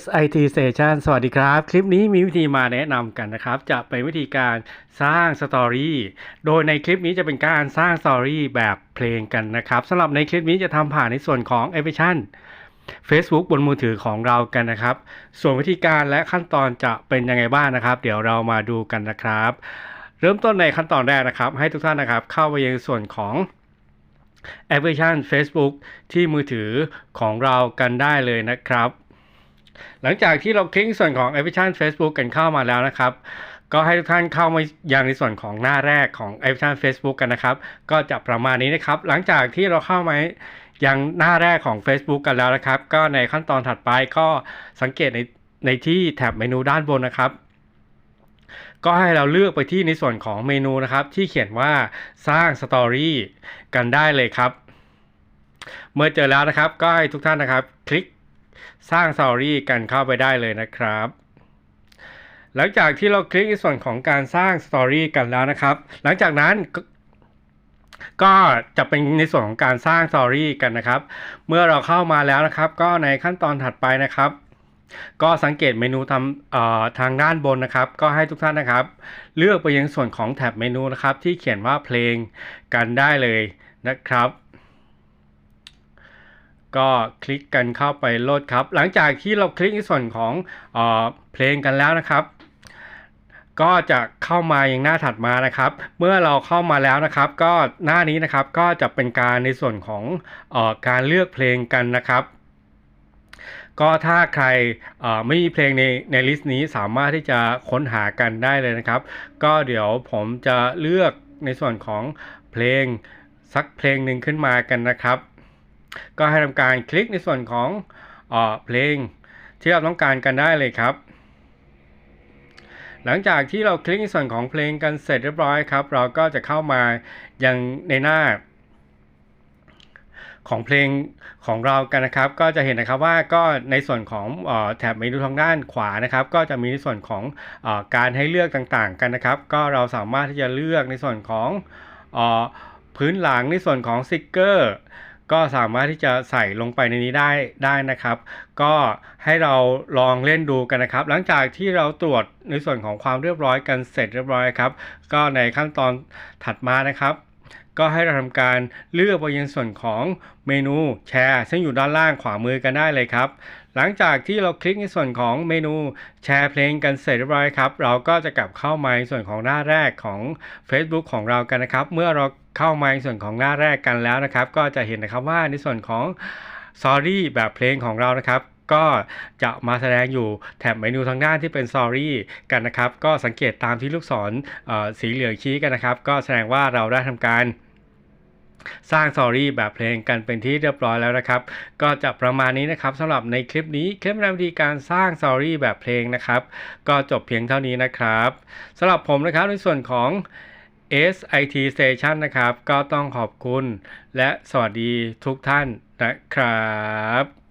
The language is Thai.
SIT Station สวัสดีครับ คลิปนี้มีวิธีมาแนะนำกันนะครับ จะเป็นวิธีการสร้างสตอรี่โดยในคลิปนี้จะเป็นการสร้างสตอรี่แบบเพลงกันนะครับสำหรับในคลิปนี้จะทำผ่านในส่วนของแอปพลิเคชัน Facebook บนมือถือของเรากันนะครับ ส่วนวิธีการและขั้นตอนจะเป็นยังไงบ้างนะครับ เดี๋ยวเรามาดูกันนะครับ เริ่มต้นในขั้นตอนแรกนะครับ ให้ทุกท่านนะครับ เข้าไปยังส่วนของแอปพลิเคชัน Facebook ที่มือถือของเรากันได้เลยนะครับ หลังจากที่เราคลิกส่วนของแอปพลิเคชัน Facebook กันเข้ามาแล้วนะครับ ก็ให้ทุกท่านเข้ามายังในส่วนของหน้าแรกของแอปพลิเคชัน Facebook กันนะครับ ก็จะประมาณนี้นะครับ หลังจากที่เราเข้ามายังหน้าแรกของ Facebook กันแล้วนะครับ ก็ในขั้นตอนถัดไปก็สังเกตในในที่แท็บเมนูด้านบนนะครับ ก็ให้เราเลือกไปที่ในส่วนของเมนูนะครับ ที่เขียนว่าสร้างสตอรี่กันได้เลยครับ เมื่อเจอแล้วนะครับ ก็ให้ทุกท่านนะครับ คลิก สร้างสตอรี่กันเข้าไปได้เลยนะครับ หลังจากที่เราคลิกในส่วนของการสร้างสตอรี่กันแล้วนะครับ หลังจากนั้นก็จะเป็นในส่วนของการสร้างสตอรี่กันนะครับ เมื่อเราเข้ามาแล้วนะครับ ก็ในขั้นตอนถัดไปนะครับ ก็สังเกตเมนูทำทางด้านบนนะครับ ก็ให้ทุกท่านนะครับ เลือกไปยังส่วนของแท็บเมนูนะครับ ที่เขียนว่าเพลงกันได้เลยนะครับ ก็คลิกกันเข้าไปโหลดครับ หลังจากที่เราคลิกในส่วนของเออเพลงกันแล้วนะครับ ก็จะเข้ามาอย่างหน้าถัดมานะครับ เมื่อเราเข้ามาแล้วนะครับ ก็หน้านี้นะครับก็จะเป็นการในส่วนของออการเลือกเพลงกันนะครับก็ถ้าใครไม่มีเพลงในในลิสต์นี้สามารถที่จะค้นหากันได้เลยนะครับ ก็เดี๋ยวผมจะเลือกในส่วนของเพลงสักเพลงหนึ่งขึ้นมากันนะครับ ก็ให้ทำการคลิกในส่วนของเออเพลงที่เราต้องการกันได้เลยครับ หลังจากที่เราคลิกในส่วนของเพลงกันเสร็จเรียบร้อยครับ เราก็จะเข้ามายังในหน้าของเพลงของเรากันนะครับ ก็จะเห็นนะครับว่าก็ในส่วนของแถบเมนูทางด้านขวานะครับ ก็จะมีในส่วนของอการให้เลือกต่างๆ กันนะครับ ก็เราสามารถที่จะเลือกในส่วนของอพื้นหลังในส่วนของสติกเกอร์ ก็สามารถที่จะใส่ลงไปในนี้ได้ได้นะครับ ก็ให้เราลองเล่นดูกันนะครับ หลังจากที่เราตรวจในส่วนของความเรียบร้อยกันเสร็จเรียบร้อยครับ ก็ในขั้นตอนถัดมานะครับ ก็ให้เราทำการเลือกไปยังส่วนของเมนูแชร์ซึ่งอยู่ด้านล่างขวามือกันได้เลยครับหลังจากที่เราคลิกในส่วนของเมนูแชร์เพลงกันเสร็จเรียบร้อยครับ เราก็จะกลับเข้ามาในส่วนของหน้าแรกของ Facebook ของเรากันนะครับ เมื่อเราเข้ามาในส่วนของหน้าแรกกันแล้วนะครับ ก็จะเห็นนะครับว่าในส่วนของ Sorry แบบเพลงของเรานะครับก็จะมาแสดงอยู่แถบเมนูทางด้านที่เป็น Sorry กันนะครับ ก็สังเกตตามที่ลูกศรสีเหลืองชี้กันนะครับ ก็แสดงว่าเราได้ทำการ สร้างสอรี่แบบเพลงกันเป็นที่เรียบร้อยแล้วนะครับ ก็จะประมาณนี้นะครับสำหรับในคลิปนี้คลิปแนะวิธีการสร้างสอรี่แบบเพลงนะครับ ก็จบเพียงเท่านี้นะครับสำหรับผมนะครับในส่วนของ SIT Station นะครับ ก็ต้องขอบคุณ และสวัสดีทุกท่านนะครับ